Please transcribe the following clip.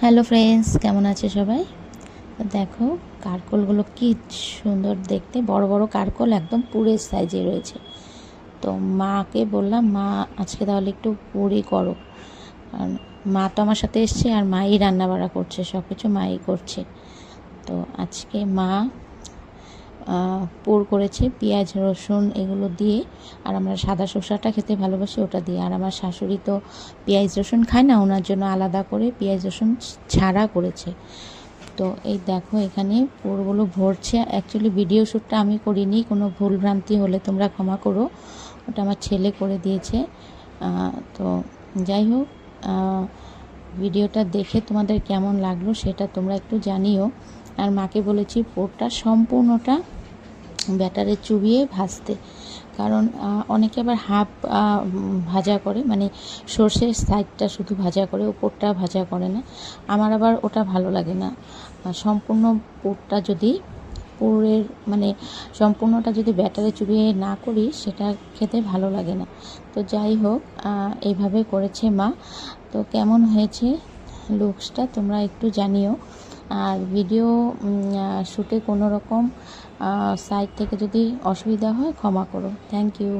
Hello friends কেমন আছে সবাই? দেখো, কারকোলগুলো কি সুন্দর দেখতে। বড় বড় কারকোল একদম পুরের সাইজে রয়েছে। তো মাকে বললাম, মা, আজকে তাহলে একটু পুরি করো। কারণ মা তো আমার সাথে এসছে আর মাই রান্না বাড়া করছে সব কিছু মাই করছে। তো আজকে মা পুর করেছে, পেঁয়াজ, রসুন এগুলো দিয়ে। আর আমরা সাদা শসাটা খেতে ভালোবাসি, ওটা দিয়ে। আর আমার শাশুড়ি তো পেঁয়াজ, রসুন খায় না, ওনার জন্য আলাদা করে পেঁয়াজ, রসুন ছাড়া করেছে। তো এই দেখো, এখানে পোরগুলো ভরছে। অ্যাকচুয়ালি ভিডিও শ্যুটটা আমি করিনি, কোনো ভুলভ্রান্তি হলে তোমরা ক্ষমা করো। ওটা আমার ছেলে করে দিয়েছে। তো যাই হোক ভিডিওটা দেখে তোমাদের কেমন লাগল সেটা তোমরা একটু জানিও। আর মাকে বলেছি, পোরটা সম্পূর্ণটা ব্যাটারে চুবিয়ে ভাজতে। কারণ অনেকে আবার হাফ ভাজা করে মানে সর্ষের সাইডটা শুধু ভাজা করে, ওপরটা ভাজা করে না। আমার আবার ওটা ভালো লাগে না। সম্পূর্ণ পুরটা যদি পুরের মানে সম্পূর্ণটা যদি ব্যাটারে চুবিয়ে না করি, সেটা খেতে ভালো লাগে না। তো যাই হোক এইভাবে করেছে মা। তো কেমন হয়েছে? লুকসটা তোমরা একটু জানিও। আর ভিডিও শ্যুটে কোনো রকম সাইড থেকে যদি অসুবিধা হয় ক্ষমা করো। Thank you